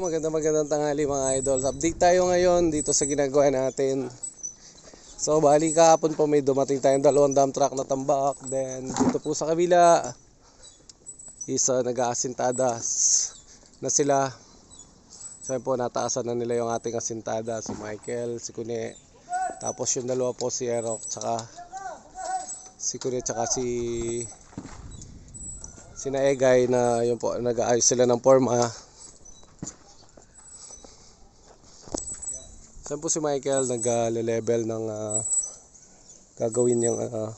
maganda magandang tanghali mga idol. Update tayo ngayon dito sa ginagawa natin. So bali kahapon po may dumating tayong dalawang dump truck na tambak. Then dito po sa kabila isa nag-aasintadas na sila. So po nataasan na nila yung ating asintada. Si Michael, si Kune. Tapos yung dalawa po si Erok tsaka si Kune tsaka si si Naegay na yun po nag-aayos sila ng forma. Saan po si Michael nag-level ng ah, gagawin niyang ah,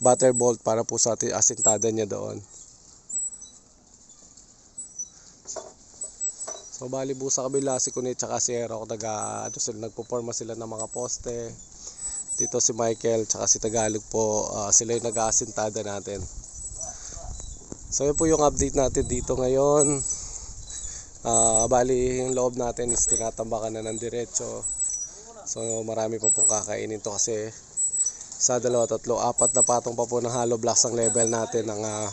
butter bolt para po sa asintada niya doon. So bali po sa kabila si Kunit tsaka si Erok nag ano sila nagpo-forma sila ng mga poste. Dito si Michael tsaka si Tagalog po ah, sila yung nag-aasintada natin. So yun po yung update natin dito ngayon. Ah, bali yung loob natin is tinatambakan na ng diretso. So marami pa pong kakainin to kasi sa dalawa, tatlo, apat na patong pa po ng hollow blocks ang level natin ng ah,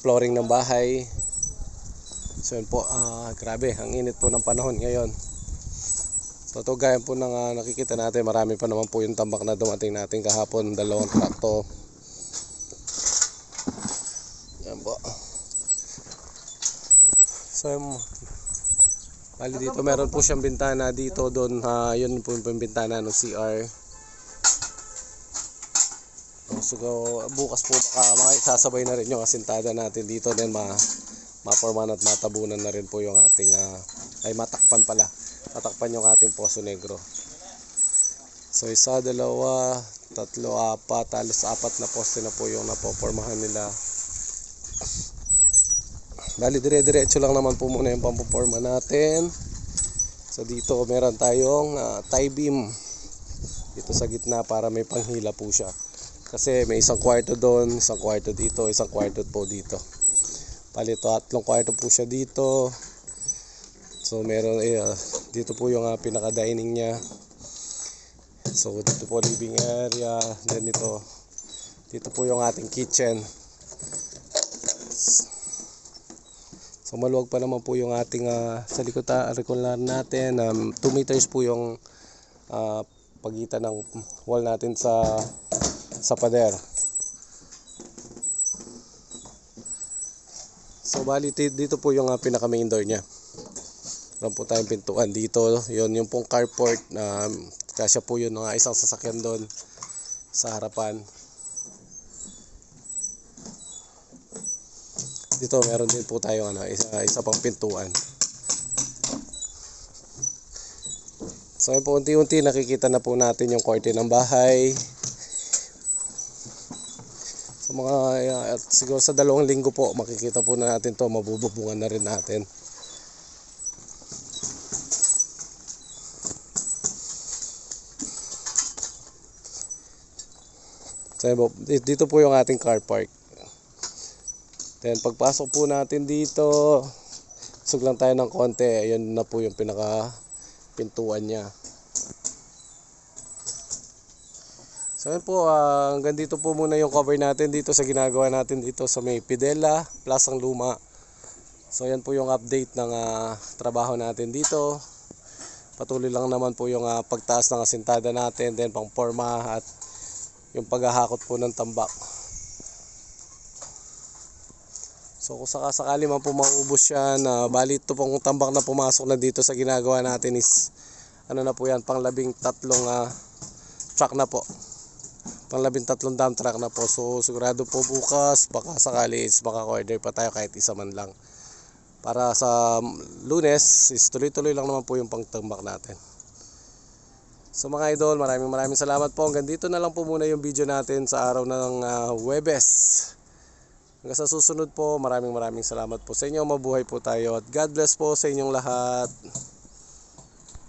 flooring ng bahay. So yun po, ah, grabe, ang init po ng panahon ngayon. So to gaya po ng ah, nakikita natin, marami pa naman po yung tambak na dumating natin kahapon, dalawang truck to. Yan po. So yun, Bali dito meron po siyang bintana dito doon ha yun po yung bintana ng CR. So bukas po baka makisasabay na rin yung asintada natin dito then ma maporman at matabunan na rin po yung ating ah, ay matakpan pala. Matakpan yung ating poso negro. So isa, dalawa, tatlo, apat, alos apat na poste na po yung napopormahan nila. Bali dire-diretso lang naman po muna yung pampoporma natin. So dito meron tayong ah, tie beam dito sa gitna para may panghila po siya. Kasi may isang kwarto doon, isang kwarto dito, isang kwarto po dito. Bali tatlong kwarto po siya dito. So meron eh, ah, dito po yung ah, pinaka dining niya. So dito po living area, then dito dito po yung ating kitchen. So maluwag pa naman po yung ating ah, sa likod ah, rectangular natin. 2 meters po yung ah, pagitan ng wall natin sa sa pader. So bali dito po yung ah, pinaka main door niya. Meron po tayong pintuan dito. Yun yung pong carport na kasya po yun mga isang sasakyan doon sa harapan. Dito meron din po tayo ano, isa, isa pang pintuan. So yun po unti-unti nakikita na po natin yung korte ng bahay. So mga uh, at siguro sa dalawang linggo po makikita po na natin to mabububungan na rin natin. So dito po yung ating car park. Then pagpasok po natin dito, sug lang tayo ng konti, ayun na po yung pinaka pintuan niya. So yun po, ah, hanggang dito po muna yung cover natin dito sa ginagawa natin dito sa may Pidela, Plasang Luma. So yan po yung update ng ah, trabaho natin dito. Patuloy lang naman po yung ah, pagtaas ng asintada natin, then pang forma at yung paghahakot po ng tambak. So kung sakasakali man po maubos yan, uh, bali ito pong tambak na pumasok na dito sa ginagawa natin is ano na po yan, pang labing tatlong ah, truck na po. Pang labing tatlong dump truck na po. So sigurado po bukas, baka sakali is baka-order pa tayo kahit isa man lang. Para sa lunes, is tuloy-tuloy lang naman po yung pangtambak natin. So mga idol, maraming maraming salamat po. Hanggang dito na lang po muna yung video natin sa araw ng ah, Webes. Hanggang sa susunod po, maraming maraming salamat po sa inyo. Mabuhay po tayo at God bless po sa inyong lahat.